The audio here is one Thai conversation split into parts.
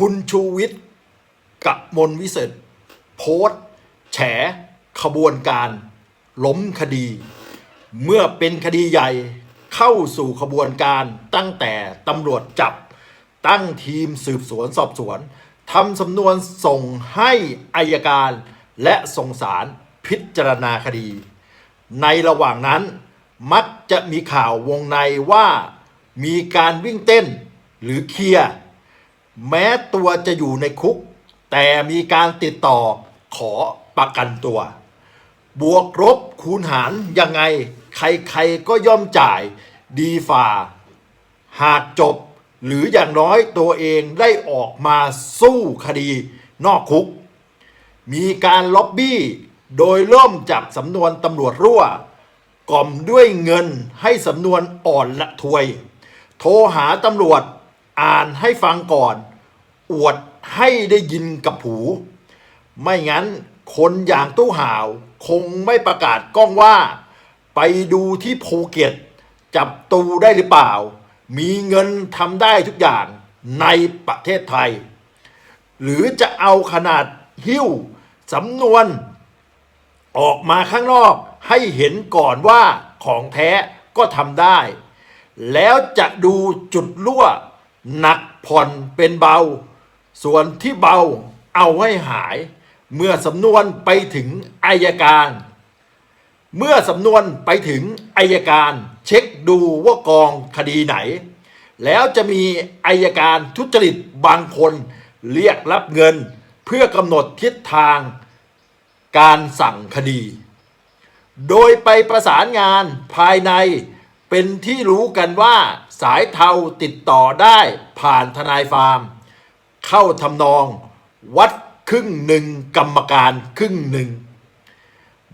คุณชูวิทย์กับมนวิเศษโพสต์แฉ ขบวนการ ล้มคดี เมื่อเป็นคดีใหญ่เข้าสู่ขบวนการตั้งแต่ตำรวจจับ ตั้งทีมสืบสวนสอบสวนทำสำนวนส่งให้อายการและส่งสารพิจารณาคดี ในระหว่างนั้นมักจะมีข่าววงในว่า มีการวิ่งเต้นหรือเคลียร์ แม้ตัวจะอยู่ในคุก แต่มีการติดต่อขอประกันตัว บวกลบคูณหารยังไง ใครๆก็ย่อมจ่ายดีฝ่า หากจบหรืออย่างน้อยตัวเองได้ออกมาสู้คดีนอกคุก มีการล็อบบี้โดยเริ่มจากสำนวนตำรวจรั่ว กล่อมด้วยเงินให้สำนวนอ่อนละทวย โทรหาตำรวจ อ่านให้ฟังก่อน อวดให้ได้ยินกับหู ไม่งั้นคนอย่างตู้ห่าวคงไม่ประกาศกล้องว่า ไปดูที่ภูเก็ต จับตูได้หรือเปล่า มีเงินทำได้ทุกอย่างในประเทศไทย หรือจะเอาขนาดหิ้วสำนวน ออกมาข้างนอกให้เห็นก่อนว่าของแท้ก็ทำได้ แล้วจะดูจุดรั่ว หนักผ่อนเป็นเบา ส่วนที่เบาเอาให้หาย เมื่อสำนวนไปถึงอายการ เมื่อสำนวนไปถึงอายการเช็คดูว่ากองคดีไหน แล้วจะมีอายการทุจริตบางคนเรียกรับเงินเพื่อกำหนดทิศทางการสั่งคดี โดยไปประสานงานภายใน เป็นที่รู้กันว่าสายเทาติดต่อได้ผ่านทนายฟาร์ม เข้าทำนองวัดครึ่งหนึ่งกรรมการครึ่งหนึ่ง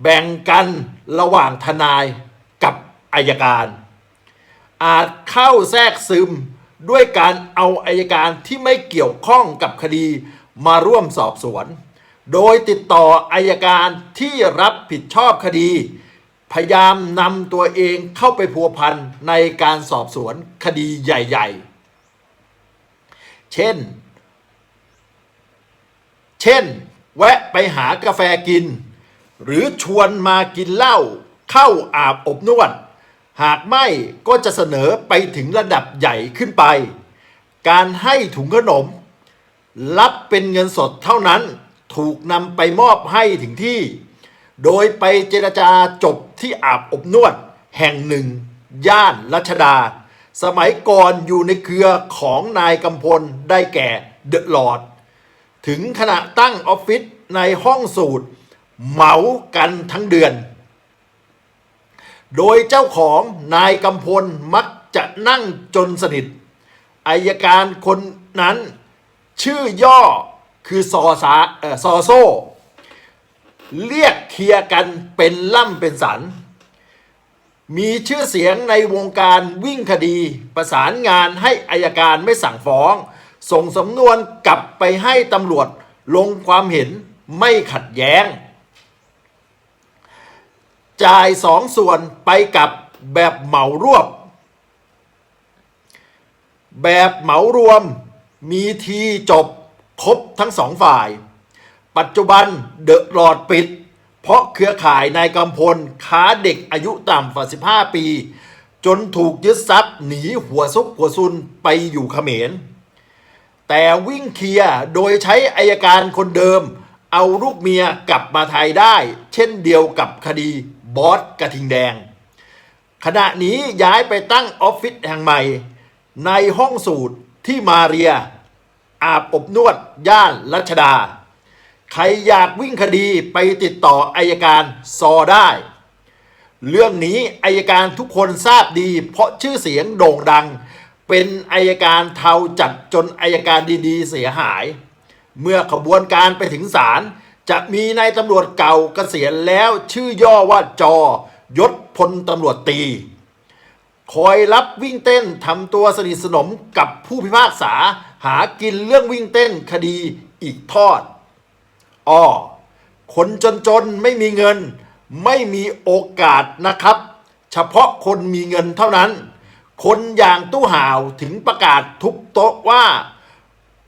แบ่งกันระหว่างทนายกับอายการ อาจเข้าแทรกซึมด้วยการเอาอายการที่ไม่เกี่ยวข้องกับคดีมาร่วมสอบสวน โดยติดต่ออายการที่รับผิดชอบคดี พยายามนำตัวเองเข้าไปพัวพันในการสอบสวนคดีใหญ่ ๆ เช่น เช่น แวะไปหากาแฟกิน หรือชวนมากินเหล้าเข้าอาบอบนวด หากไม่ก็จะเสนอไปถึงระดับใหญ่ขึ้นไป การให้ถุงขนม รับเป็นเงินสดเท่านั้นถูกนำไปมอบให้ถึงที่ โดยไปเจรจาจบที่อาบอบนวด แห่งหนึ่ง ย่านรัชดา สมัยก่อนอยู่ในเครือของนายกำพลได้แก่เดอะลอด ถึงขณะตั้งออฟฟิศในห้องสูตร เหมากันทั้งเดือน โดยเจ้าของนายกำพลมักจะนั่งจนสนิทอายการคนนั้นชื่อย่อคือซอสาเออซอโซ เรียกเคลียร์กันเป็นล่ำเป็นสัน มีชื่อเสียงในวงการวิ่งคดี ประสานงานให้อายการไม่สั่งฟ้อง ส่งสำนวนกลับไปให้ตำรวจลงความเห็นไม่ขัดแย้ง จ่ายสองส่วนไปกับแบบเหมารวบ แบบเหมารวมมีทีจบครบทั้งสองฝ่าย ปัจจุบันเดอะหลอดปิด เพราะเครือข่ายนายกำพลค้าเด็กอายุต่ำกว่า 15 ปี จนถูกยึดทรัพย์หนีหัวซุกหัวซุนไปอยู่เขมร แต่วิ่งเคลียร์โดยใช้อายการคนเดิม เอาลูกเมียกลับมาไทยได้ เช่นเดียวกับคดีบอสกระทิงแดง ขณะนี้ย้ายไปตั้งออฟฟิศแห่งใหม่ ในห้องสูตรที่มาเรีย อาบอบนวดย่านรัชดา ใครอยากวิ่งคดีไปติดต่ออายการซอได้ เรื่องนี้อายการทุกคนทราบดี เพราะชื่อเสียงโด่งดัง เป็นอายการเทาจัดจนอายการดีๆ เสียหาย เมื่อขบวนการไปถึงศาลจะมีนายตำรวจเก่าเกษียณแล้วชื่อย่อว่าจอยศพลตำรวจตี คอยรับวิ่งเต้นทำตัวสนิทสนมกับผู้พิพากษา หากินเรื่องวิ่งเต้นคดีอีกทอด อ้อคนจนๆ ไม่มีเงิน ไม่มีโอกาสนะครับ เฉพาะคนมีเงินเท่านั้น คนอย่างตู้ห่าวถึงประกาศทุบโต๊ะว่า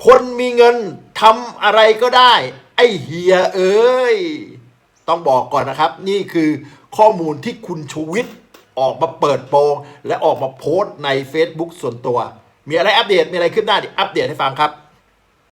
คนมีเงินทำอะไรก็ได้ ไอ้เฮียเอ้ย ต้องบอกก่อนนะครับ นี่คือข้อมูลที่คุณชูวิทย์ออกมาเปิดโปงและออกมาโพสต์ใน Facebook ส่วนตัว มีอะไรอัปเดตมีอะไรขึ้นหน้าดิอัปเดตให้ฟังครับ